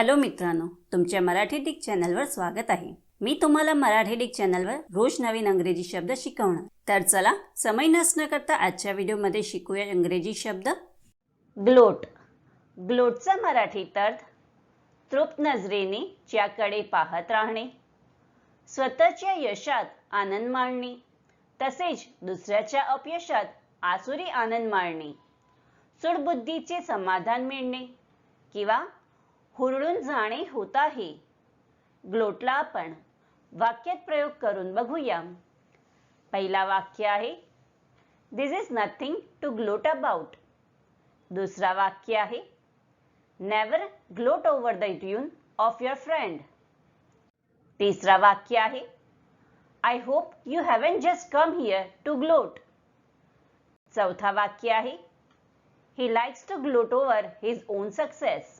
Hello मित्रांनो तुमच्या Marathi Dick चॅनलवर स्वागत आहे. मी तुम्हाला मराठी डिक चॅनलवर रोज नवीन अंग्रेजी शब्द शिकवणार. तर चला समय नसणं करता आजच्या व्हिडिओमध्ये शिकूया इंग्रजी शब्द. ग्लोट. ग्लोटचा मराठी अर्थ तृप्त नजरेने ज्याकडे पाहत राहणे स्वतःच्या यशात आनंद मानणे तसेच दुसऱ्याच्या अपयशात आसुरी आनंद मानणे सुडबुद्धीचे समाधान मिळणे किंवा हुरळून जाणे होत आहे. ग्लोटला आपण वाक्यात प्रयोग करून बघूया. पहिला वाक्य आहे this is nothing to gloat about दुसरा वाक्य आहे never gloat over the tune of your friend तिसरा वाक्य आहे I hope you haven just come here to gloat चौथा वाक्य आहे he likes to gloat over his own success